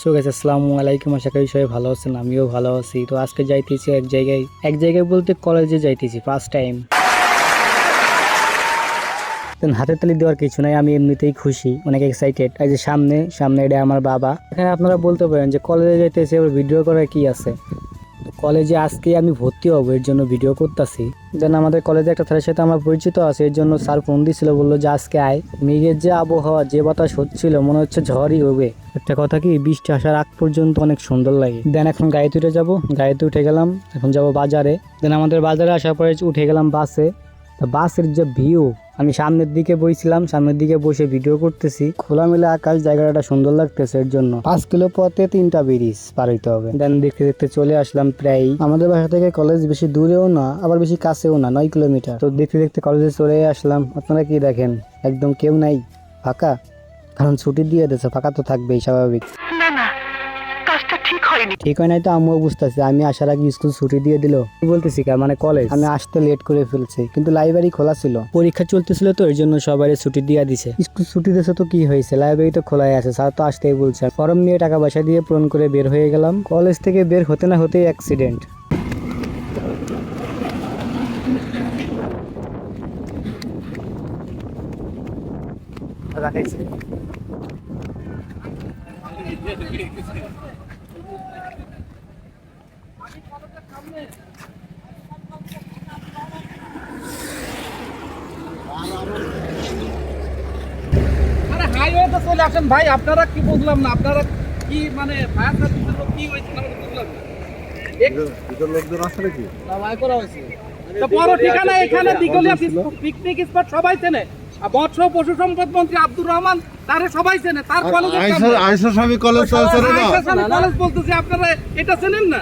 So গেছে আসসালামু আলাইকুম। আশা করি সবাই ভালো আছেন, আমিও ভালো আছি। তো আজকে যাইতেছি এক জায়গায় এক জায়গায় বলতে কলেজে যাইতেছি ফার্স্ট টাইম হাতে তালি দেওয়ার কিছু নাই, আমি এমনিতেই খুশি, অনেক এক্সাইটেড এই যে সামনে সামনে এটা আমার বাবা। এখানে আপনারা বলতে পারেন যে কলেজে যাইতেছে এবার ভিডিও করার কি আছে? কলেজে আজকে আমি ভর্তি হব, এর জন্য ভিডিও করতেছি। দেন আমাদের কলেজে একটা স্যারের সাথে আমার পরিচিত আছে, এর জন্য স্যার ফোন দিছিল, বলল যে আজকে আয়। মেঘের যে আবহাওয়া, যে বাতাস হচ্ছিল, মনে হচ্ছে ঝড়ই হবে। একটা কথা কি, বৃষ্টি আসার আগ পর্যন্ত অনেক সুন্দর লাগে। দেন এখন গাড়িতে উঠে যাব, গাড়িতে উঠে গেলাম, এখন যাব বাজারে। দেন আমাদের বাজারে আসার পরে উঠে গেলাম বাসে বাসের যে ভিউ, আমি সামনের দিকে বইছিলাম, সামনের দিকে বসে ভিডিও করতেছি। খোলামেলা আকাশ, জায়গাটা সুন্দর লাগতেছে এর জন্য। পাঁচ কিলো পথে তিনটা ব্রিজ পার হইতে হবে। দেন দেখতে দেখতে চলে আসলাম প্রায় আমাদের বাসা থেকে কলেজ বেশি দূরেও না, আবার বেশি কাছেও না, নয় কিলোমিটার। তো দেখতে দেখতে কলেজে চলে আসলাম। আপনারা কি দেখেন? একদম কেউ নাই, ফাঁকা। কারণ ছুটি দিয়ে দিয়েছে ফাঁকা তো থাকবেই স্বাভাবিক। না না কাজটা ঠিক হয়নি। ঠিক হয় নাই তো আমিও বুঝতেছি আমি আসার আগে স্কুল ছুটি দিয়ে দিল। বলতেছি কা মানে কলেজ আমি আসতে লেট করে ফেলছি কিন্তু লাইব্রেরি খোলা ছিল। পরীক্ষা চলতেছিল তো এর জন্য সবাই ছুটি দিয়ে দিছে। স্কুল ছুটি দিয়েছে তো কি হয়েছে? লাইব্রেরি তো খোলাই আছে স্যার তো আসতেই বলছে। ফর্ম নিয়ে টাকা পয়সা দিয়ে পূরণ করে বের হয়ে গেলাম। কলেজ থেকে বের হতে না হতেই অ্যাক্সিডেন্ট রাখাইছে আরে হাইওয়েতে চলে আসেন ভাই আপনারা কি বুঝলাম না আপনারা কি মানে ফায়ার সার্ভিসের কি হয়েছে আমরা বুঝলাম না। এক- না, ভাই করা হয়েছে। তো বড় ঠিকানা এখানে দিগলিয়া পিকনিক স্পট সবাই চেনে মৎস্য পশু সম্পদ মন্ত্রী আব্দুর রহমান তারে সবাই চেনে তার আইসা কলেজ কলেজ বলতেছি আপনারা এটা চেনেন না?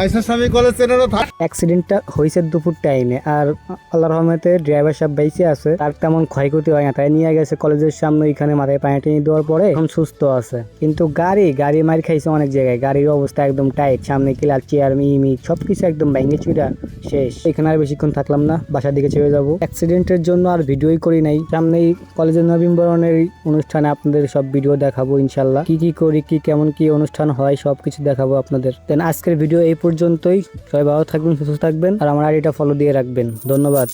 আইসা স্বামী কলেজ চেনে না অ্যাক্সিডেন্টটা হয়েছে দুপুর টাইমে আর আল্লাহ রহমতে ড্রাইভার সাহেব বাইসে আছে। তার তেমন ক্ষয়ক্ষতি হয় না, তাই নিয়ে গেছে কলেজের সামনে, ওইখানে মাথায় পানি টানি দেওয়ার পরে এখন সুস্থ আছে। কিন্তু গাড়ি গাড়ি মার খাইছে অনেক জায়গায়। গাড়ির অবস্থা একদম টাইট সামনে কিলার চেয়ার মিমি, সবকিছু একদম ভেঙে চুরা শেষ। এখানে আর বেশিক্ষণ থাকলাম না, বাসার দিকে চলে যাব। অ্যাক্সিডেন্টের জন্য আর ভিডিওই করি নাই। সামনেই কলেজের নবীনবরণের অনুষ্ঠানে আপনাদের সব ভিডিও দেখাবো ইনশাল্লাহ। কি কি করি, কি কেমন কি অনুষ্ঠান হয়, সবকিছু দেখাবো আপনাদের। দেন আজকের ভিডিও এই পর্যন্তই। সবাই ভালো থাকবেন সুস্থ থাকবেন আর আমার আইডিটা ফলো দিয়ে রাখবেন। ধন্যবাদ।